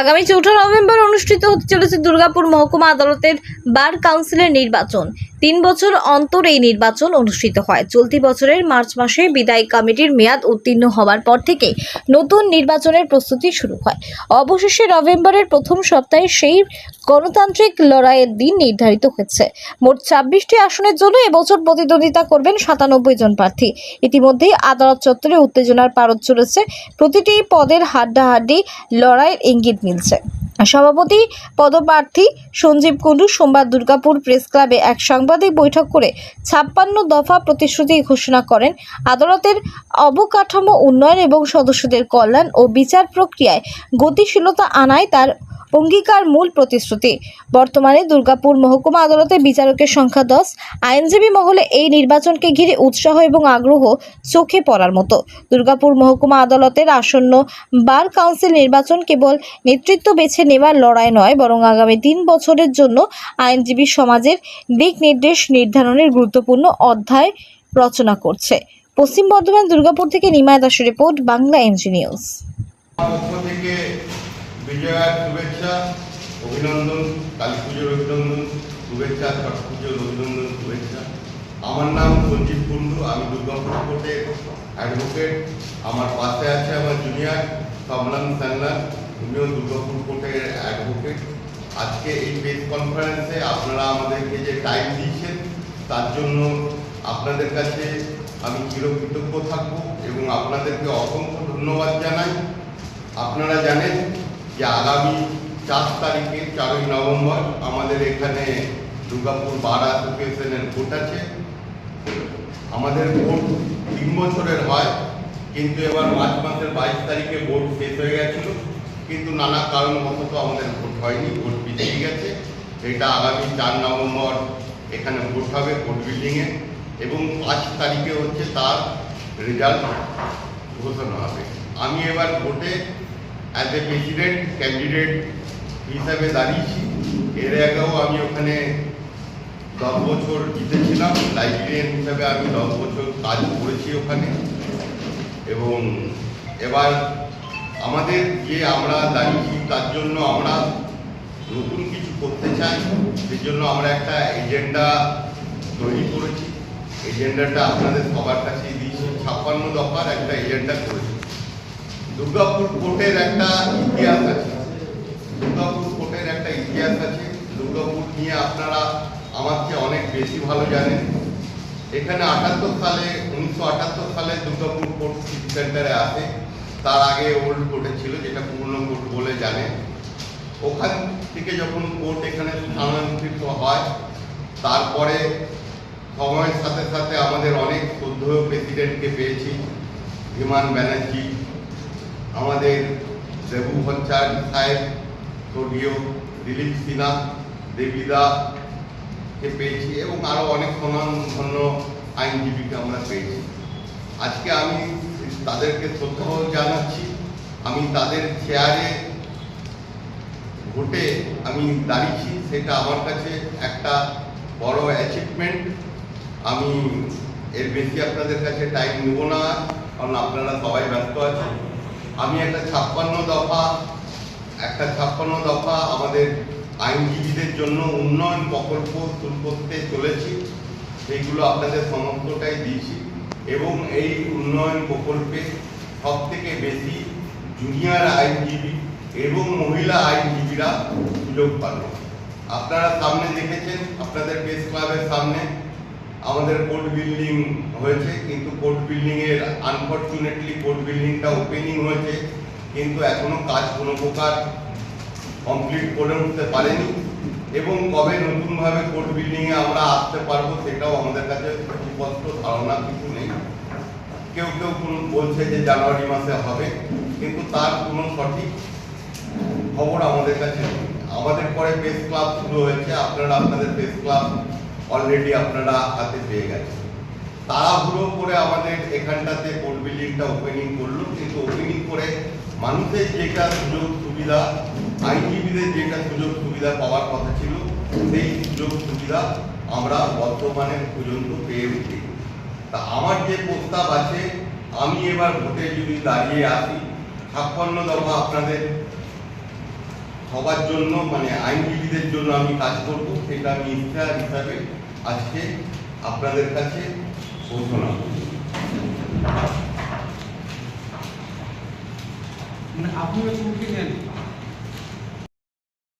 আগামী চৌঠা নভেম্বর অনুষ্ঠিত হতে চলেছে দুর্গাপুর মহকুমা আদালতের বার কাউন্সিলের নির্বাচন। তিন বছর অন্তর এই নির্বাচন অনুষ্ঠিত হয়। চলতি বছরের মার্চ মাসে বিদায়ী কমিটির মেয়াদ উত্তীর্ণ হওয়ার পর থেকে নতুন নির্বাচনের প্রস্তুতি শুরু হয়। অবশেষে নভেম্বরের প্রথম সপ্তাহে সেই গণতান্ত্রিক লড়াইয়ের দিন নির্ধারিত হয়েছে। মোট ছাব্বিশটি আসনের জন্য এবছর প্রতিদ্বন্দ্বিতা করবেন সাতানব্বই জন প্রার্থী। ইতিমধ্যেই আদালত চত্বরে উত্তেজনার পারদ চলেছে। প্রতিটি পদের হাড্ডাহাড্ডি লড়াইয়ের ইঙ্গিত মিলছে। সভাপতি পদপ্রার্থী সঞ্জীব কুণ্ডু সোমবার দুর্গাপুর প্রেস ক্লাবে এক সাংবাদিক বৈঠক করে ছাপ্পান্ন দফা প্রতিশ্রুতি ঘোষণা করেন। আদালতের অবকাঠামো উন্নয়ন এবং সদস্যদের কল্যাণ ও বিচার প্রক্রিয়ায় গতিশীলতা আনায় তার অঙ্গীকার মূল প্রতিশ্রুতি। বর্তমানে দুর্গাপুর মহকুমা আদালতে বিচারকের সংখ্যা দশ। আইনজীবী মহলে এই নির্বাচনকে ঘিরে উৎসাহ এবং আগ্রহ চোখে পড়ার মতো। দুর্গাপুর মহকুমা আদালতের আসন্ন বার কাউন্সিল নির্বাচন কেবল নেতৃত্ব বেছে নেওয়ার লড়াই নয়, বরং আগামী তিন বছরের জন্য আইনজীবী সমাজের দিক নির্দেশ নির্ধারণের গুরুত্বপূর্ণ অধ্যায় রচনা করছে। পশ্চিম বর্ধমান দুর্গাপুর থেকে নিমায় দাসের রিপোর্ট, বাংলা এনজি নিউজ। বিজয়ার শুভেচ্ছা, অভিনন্দন, কালী পুজোর অভিনন্দন, শুভেচ্ছা, ছট পুজোর অভিনন্দন, শুভেচ্ছা। আমার নাম সঞ্জীব কুণ্ডু, আমি দুর্গাপুর কোর্টের অ্যাডভোকেট আমার পাশে আছে আমার জুনিয়র কমলান সান্নান উনিও দুর্গাপুর কোর্টের অ্যাডভোকেট আজকে এই প্রেস কনফারেন্সে আপনারা আমাদেরকে যে টাইম দিয়েছেন, তার জন্য আপনাদের কাছে আমি চিরকৃতজ্ঞ থাকব এবং আপনাদেরকে অসংখ্য ধন্যবাদ জানাই। আপনারা জানেন যে আগামী চার তারিখে চারই নভেম্বর আমাদের এখানে দুর্গাপুর বার অ্যাসোসিয়েশনের ভোট আছে। আমাদের ভোট তিন বছরের হয়, কিন্তু এবার মার্চ মাসের বাইশ তারিখে ভোট শেষ হয়ে গেছিল, কিন্তু নানা কারণবশত আমাদের ভোট হয়নি, ভোট পিছিয়ে গেছে। এটা আগামী চার নভেম্বর এখানে ভোট হবে, ভোট বিল্ডিংয়ে এবং পাঁচ তারিখে হচ্ছে তার রেজাল্ট ঘোষণা হবে। আমি এবার ভোটে অ্যাজ এ প্রেসিডেন্ট ক্যান্ডিডেট হিসাবে দাঁড়িয়েছি। এর আগেও আমি ওখানে দশ বছর জিতেছিলাম। লাইব্রেরিয়ান হিসাবে আমি দশ বছর কাজ করেছি ওখানে। এবং এবার আমাদের যে আমরা দাঁড়িয়েছি, তার জন্য আমরা নতুন কিছু করতে চাই। সেই জন্য আমরা একটা এজেন্ডা তৈরি করেছি। এজেন্ডাটা আপনাদের সবার কাছে দিয়েছি। ছাপ্পান্ন দফার একটা এজেন্ডা করেছি। দুর্গাপুর কোর্টের একটা ইতিহাস আছে। দুর্গাপুর কোর্টের একটা ইতিহাস আছে। দুর্গাপুর নিয়ে আপনারা আমার চেয়ে অনেক বেশি ভালো জানেন। এখানে আটাত্তর সালে, উনিশশো আটাত্তর সালে দুর্গাপুর কোর্ট সিটি সেন্টারে আসে। তার আগে ওল্ড কোর্টে ছিল, যেটা পুরনো কোর্ট বলে জানেন। ওখান থেকে যখন কোর্ট এখানে স্থানান্তরিত হয়, তারপরে সময়ের সাথে সাথে আমাদের অনেক শ্রদ্ধেয় প্রেসিডেন্টকে পেয়েছি, বিমান ব্যানার্জি আমাদের দেবু ভট্টাচার্য সাহেব স্বর্গীয় দিলীপ সিনহা, দেবিদা কে পেয়েছি এবং আরও অনেক ধন্য আইনজীবীকে আমরা পেয়েছি। আজকে আমি তাদেরকে শ্রদ্ধা জানাচ্ছি। আমি তাদের চেয়ারে ভোটে আমি দাঁড়িয়েছি, সেটা আমার কাছে একটা বড় অ্যাচিভমেন্ট আমি এর বেশি আপনাদের কাছে টাইম নেব না, কারণ আপনারা সবাই ব্যস্ত আছেন। আমি একটা ছাপ্পান্ন দফা, একটা ছাপ্পান্ন দফা আমাদের আইনজীবীদের জন্য উন্নয়ন প্রকল্প শুরু করতে চলেছি। সেইগুলো আপনাদের সমস্তটাই দিয়েছি। এবং এই উন্নয়ন প্রকল্পে সব থেকে বেশি জুনিয়র আইনজীবী এবং মহিলা আইনজীবীরা সুযোগ পাবে। আপনারা সামনে দেখেছেন, আপনাদের প্রেস ক্লাবের সামনে আমাদের কোর্ট বিল্ডিং হয়েছে, কিন্তু কোর্ট বিল্ডিং এর আনফর্চুনেটলি কোর্ট বিল্ডিংটা ওপেনিং হয়েছে, কিন্তু এখনও কাজ কোনো প্রকার কমপ্লিট করে উঠতে পারেনি এবং কবে নতুনভাবে কোর্ট বিল্ডিং এ আমরা আসতে পারব সেটাও আমাদের কাছে সুস্পষ্ট ধারণা কিছু নেই। কেউ কেউ কোন বলছে যে জানুয়ারি মাসে হবে, কিন্তু তার কোনো সঠিক খবর আমাদের কাছে নেই। আমাদের পরে প্রেস ক্লাব শুরু হয়েছে, আপনারা আপনাদের প্রেস ক্লাব অলরেডি আপনারা হাতে পেয়ে গেছেন। তাড়াহুড়ো করে আমাদের এখানটাতে কোর্ট বিল্ডিংটা ওপেনিং করল কিন্তু ওপেনিং করে মানুষের যেটা সুযোগ সুবিধা আইনজীবীদের যেটা সুযোগ সুবিধা পাওয়ার কথা ছিল, সেই সুযোগ সুবিধা আমরা বর্তমানে পর্যন্ত পেয়ে উঠি তা আমার যে প্রস্তাব আছে, আমি এবার ভোটে যদি দাঁড়িয়ে আসি, ছাপ্পান্ন দফা আপনাদের সবার জন্য মানে আইনজীবীদের জন্য আমি কাজ করব, সেটা আমি ইশতেহার হিসাবে আজকে আপনাদের কাছে মানে আপনি কি নেন।